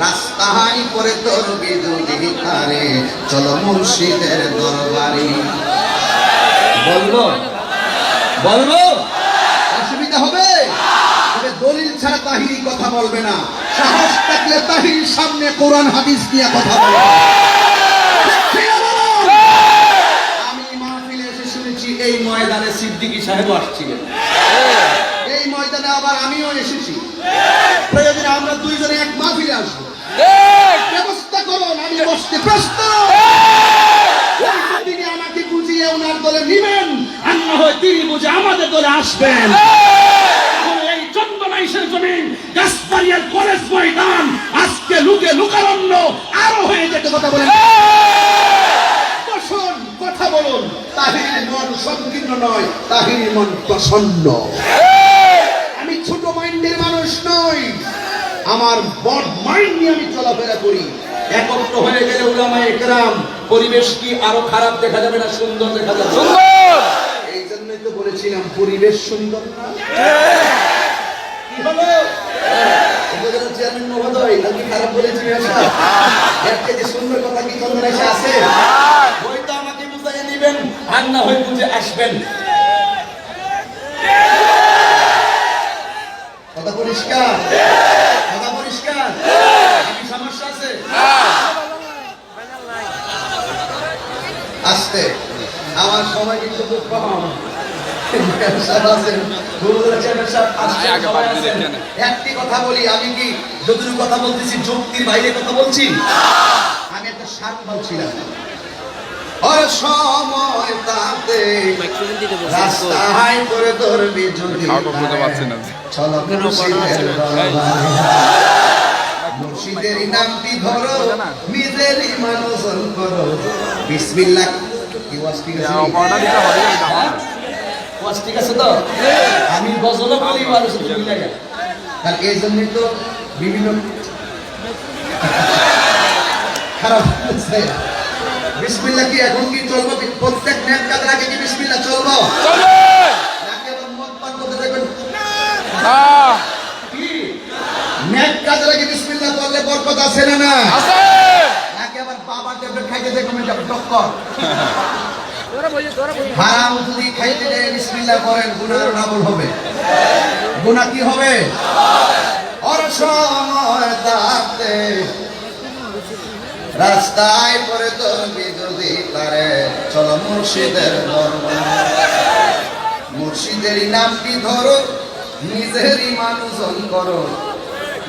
রাস্তায় তোর তারে চলো মুর্শিদের দরবারে। বলব? বলব? অসুবিধা হবে? তবে দলিল ছাড়া তাহিরি কথা বলবে না। সাহস থাকলে তাহির সামনে কোরআন হাদিস নিয়ে কথা বলবে। আমি মাহফিলে এসে শুনেছি এই ময়দানে সিদ্দিকী সাহেব আসছিলেন। ময়দানে আবার আমিও এসেছি। প্রয়োজনে আমরা দুইজনে এক মাহফিলে আসব। ব্যবস্থা করুন, আমি বসতে প্রস্তুত। তিনি আমাকে বুঝিয়ে ওনার দলে নিবেন তিনি বুঝে আমাদের দলে আসবেন। এই চন্দনাইশের জমিন গাছপাড়িয়ার কলেজ ময়দান, আজকে লুকে লুকারণ্য আরও হয়ে যেতে কথা বলেন। কথা বলুন। তাহির মন সংকীর্ণ নয়, তাহির মন প্রসন্ন। ছোট মাইন্ডের মানুষ নই। আমার বড মাইন্ড নিয়ে আমি চলাফেরা করি। একত্র হয়ে গেলে উলামা একরাম পরিবেশ কি আরও খারাপ দেখা যাবে না সুন্দর দেখা যাবে? সুন্দর! এই জন্যই তো বলেছিলাম পরিবেশ সুন্দর না? কি হলো? চেয়ারম্যান মহোদয় নাকি খারাপ বলেছি ভাষা এর থেকে সুন্দর কথা কি আছে? হয়তো আমাকে বুঝাইয়ে দিবেন আর না হয় বুঝে আসবেন কথা পরিষ্কার? কথা পরিষ্কার? কি সমস্যা আছে? আসতে। আমার সময় কিন্তু খুব কম? একটি কথা বলি আমি কি যদির কথা বলতেছি যুক্তির বাইরে কথা বলছি? আমি একটা শাক বলছিলাম। সময় তাতে রাস্তায় করে ধরবি যদি মুর্শিদের নামটি ধরো করো। বিসমিল্লাহ। কি ঠিক আছে? তো? আমি গজলও বলি মানুষ তুমি লাগে কারণ এই জন্যই তো বিভিন্ন খারাপ হচ্ছে বিসমিল্লাহ কি এখন কি চলবো প্রত্যেক নেক কাজের আগে কি বিসমিল্লাহ চলবো নাকি আবার মদ পান করতে দেখবেন কি নেক কাজের আগে বিসমিল্লাহ করলে বরকত আছে না না নাকি আবার বাবা ট্যাবলেট খাইতে দেখবেন এটা টক্কর হারাম যদি খাইতে যায় বিসমিল্লাহ করেন গুনার নাবল হবে। গুনাহ কি হবে? ওর সময় তাতে রাস্তায় পরে তোর বিদ্যুতি তারে চলো মুর্শিদের মুর্শিদেরই নামটি ধরো? নিজেরই মানুষন করো।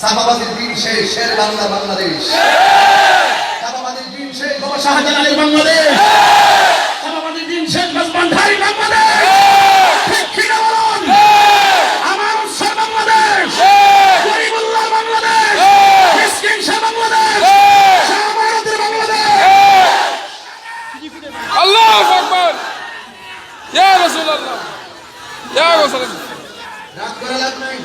সাফাবাদের দিন শেষ শের বাংলা বাংলাদেশ। সাফাবাদের দিন শেষ বাবা শাহজালালের বাংলাদেশ। সাফাবাদের দিন শেষ বাসবান্ধারী Bangladesh. Ya Resulallah. Ya Resulallah. রাগ করা লাভ নাই।